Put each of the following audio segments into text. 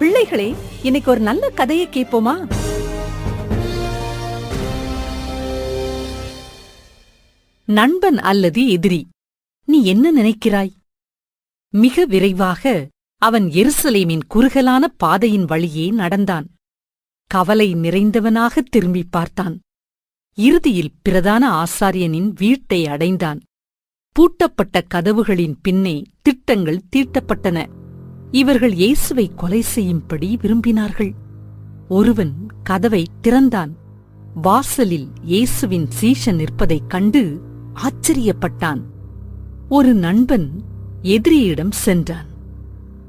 பிள்ளைகளே இன்னைக்கு ஒரு நல்ல கதையை கேட்போமா? நண்பன் அல்லது எதிரி நீ என்ன நினைக்கிறாய்? மிக விரைவாக அவன் எருசலேமின் குறுகலான பாதையின் வழியே நடந்தான். கவலை நிறைந்தவனாக திரும்பிப் பார்த்தான். இறுதியில் பிரதான ஆசாரியனின் வீட்டை அடைந்தான். பூட்டப்பட்ட கதவுகளின் பின்னே திட்டங்கள் தீட்டப்பட்டன. இவர்கள் இயேசுவை கொலை செய்யும்படி விரும்பினார்கள். ஒருவன் கதவை திறந்தான். வாசலில் இயேசுவின் சீஷன் நிற்பதைக் கண்டு ஆச்சரியப்பட்டான். ஒரு நண்பன் எதிரியிடம் சென்றான்.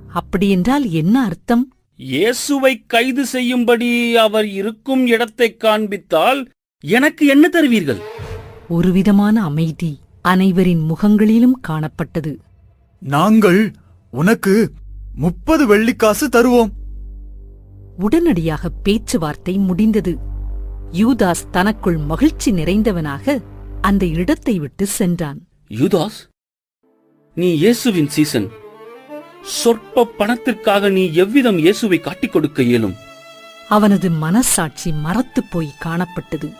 அப்படியென்றால் என்ன அர்த்தம்? இயேசுவை கைது செய்யும்படி அவர் இருக்கும் இடத்தைக் காண்பித்தால் எனக்கு என்ன தருவீர்கள்? ஒருவிதமான அமைதி அனைவரின் முகங்களிலும் காணப்பட்டது. நாங்கள் உனக்கு முப்பது வெள்ளிக்காசு தருவோம். உடனடியாக பேச்சுவார்த்தை முடிந்தது. யூதாஸ் தனக்குள் மகிழ்ச்சி நிறைந்தவனாக அந்த இடத்தை விட்டு சென்றான். யூதாஸ் நீ இயேசுவின் சீசன். சொற்ப பணத்திற்காக நீ எவ்விதம் இயேசுவை காட்டிக் கொடுக்க இயலும்? அவனது மனசாட்சி மரத்துப் போய் காணப்பட்டது.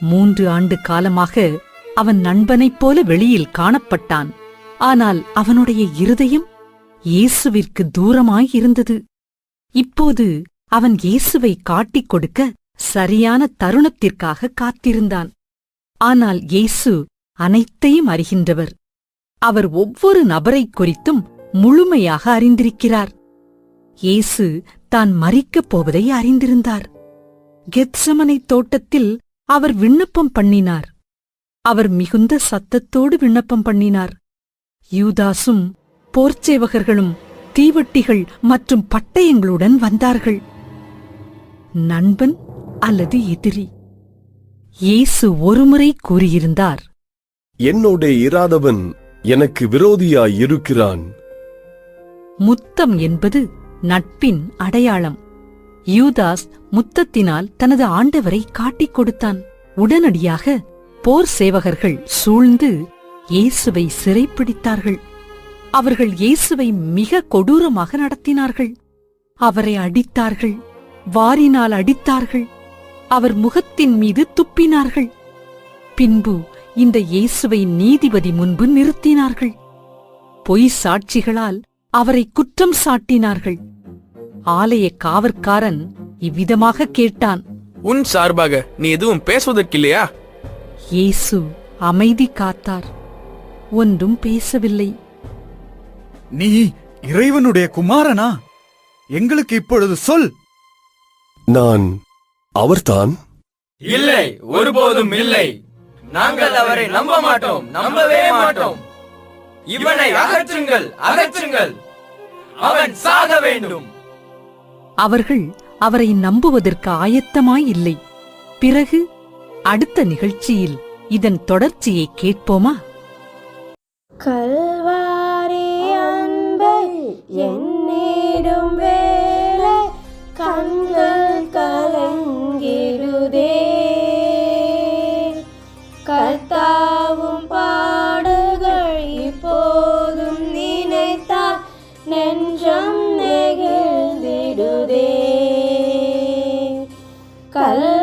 மூன்று ஆண்டு காலமாக அவன் நண்பனைப் போல வெளியில் காணப்பட்டான். ஆனால் அவனுடைய இருதயம் இயேசுவிற்கு தூரமாய் இருந்தது இப்போது அவன் இயேசுவை காட்டிக் கொடுக்க சரியான தருணத்திற்காக காத்திருந்தான். ஆனால் இயேசு அனைத்தையும் அறிகின்றவர். அவர் ஒவ்வொரு நபரைக் குறித்தும் முழுமையாக அறிந்திருக்கிறார். இயேசு தான் மறிக்கப் போவதை அறிந்திருந்தார். கெத்சமனை தோட்டத்தில் அவர் விண்ணப்பம் பண்ணினார். அவர் மிகுந்த சத்தத்தோடு விண்ணப்பம் பண்ணினார். யூதாசும் போர்ச்சேவகர்களும் தீவட்டிகள் மற்றும் பட்டயங்களுடன் வந்தார்கள். நண்பன் அல்லது எதிரி? இயேசு ஒருமுறை கூறியிருந்தார் என்னோட இராதவன் எனக்கு விரோதியாய் இருக்கிறான் முத்தம் என்பது நட்பின் அடையாளம். யூதாஸ் முத்தத்தினால் தனது ஆண்டவரை காட்டிக் கொடுத்தான். உடனடியாக போர் சேவகர்கள் சூழ்ந்து இயேசுவை சிறைப்பிடித்தார்கள். அவர்கள் இயேசுவை மிக கொடூரமாக நடத்தினார்கள். அவரை அடித்தார்கள் வாரினால் அடித்தார்கள் அவர் முகத்தின் மீது துப்பினார்கள். பின்பு இந்த இயேசுவை நீதிபதி முன்பு நிறுத்தினார்கள். பொய் சாட்சிகளால் அவரை குற்றம் சாட்டினார்கள். ஆலய காவற்காரன் இவ்விதமாக கேட்டான் உன் சார்பாக நீ எதுவும் பேசுவதற்கில்லையா? இயேசு அமைதி காத்தார் ஒன்றும் பேசவில்லை. நீ இறைவனுடைய குமாரனா? எங்களுக்கு இப்பொழுது சொல். நான் அவர்தான்? இல்லை ஒருபோதும் இல்லை. நாங்கள் அவரை நம்ப மாட்டோம் நம்பவே மாட்டோம். இவனை அகற்றுங்கள் அகற்றுங்கள். அவன் சாக வேண்டும். அவர்கள் அவரை நம்புவதற்கு ஆயத்தமாய் இல்லை. பிறகு அடுத்த நிகழ்ச்சியில் இதன் தொடர்ச்சியை கேட்போமா? அன்பை என்னேடும் வேலை கண்கள் கலங்கிடுதே. கர்த்தாவும் பாடுகள் இப்போதும் நினைத்தால் நெஞ்சம் நெகிழ்ந்திடுதே. கல்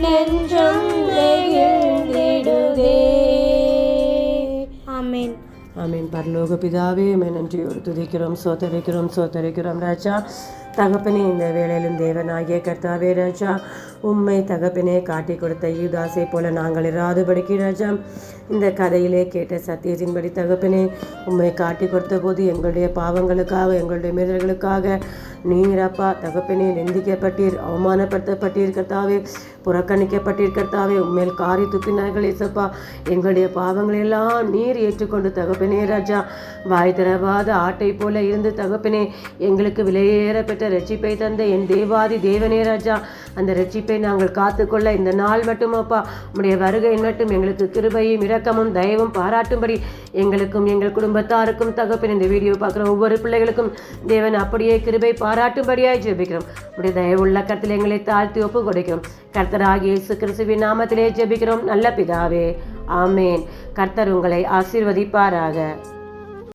நெஞ்சம் நெகிழ்ந்திடுதே ஆமென். ஆமீன். பரலோக பிதாவே மே நன்றியோடு துதிக்கிறோம் சோத்தரிக்கிறோம் சோத்தரிக்கிறோம் ராஜா. தகப்பனே இந்த வேளையிலும் தேவனாகிய கர்த்தாவே ராஜா உண்மை தகப்பனே காட்டி கொடுத்த யூதாசை போல நாங்கள் இராதபடிக்கு ராஜா. இந்த கதையிலே கேட்ட சத்தியத்தின்படி தகப்பனே உண்மை காட்டி கொடுத்த போது எங்களுடைய பாவங்களுக்காக எங்களுடைய மீறல்களுக்காக நீர் அப்பா தகப்பனே நிந்திக்கப்பட்டீர் அவமானப்படுத்தப்பட்டீர் கர்த்தாவே புறக்கணிக்கப்பட்டீர் கர்த்தாவே உண்மையில் காரி துப்பினார்கள் இசப்பா எங்களுடைய பாவங்களெல்லாம் நீர் ஏற்றுக்கொண்டு தகப்பனே ராஜா. வாய் தரவாத ஆட்டை போல இருந்து தகப்பனே எங்களுக்கு விலையேற பெற்ற பெற்ற ரட்சிப்பை தந்த என் தேவாதி தேவனே ராஜா. அந்த ரட்சிப்பை நாங்கள் காத்துக்கொள்ள இந்த நாள் மட்டும் உம்முடைய வருகை மட்டும் எங்களுக்கு கிருபையும் இரக்கமும் தயவும் பாராட்டும்படி எங்களுக்கும் எங்கள் குடும்பத்தாருக்கும் தகப்பின். இந்த வீடியோ பார்க்குற ஒவ்வொரு பிள்ளைகளுக்கும் தேவன் அப்படியே கிருபை பாராட்டும்படியாய் ஜெபிக்கிறோம். உடைய தயவுள்ள கருத்தில் எங்களை தாழ்த்தி ஒப்பு கொடுக்கிறோம் கர்த்தராகிய இயேசு கிறிஸ்துவின் நாமத்திலே ஜெபிக்கிறோம். நல்ல பிதாவே ஆமேன். கர்த்தர் உங்களை ஆசீர்வதிப்பாராக.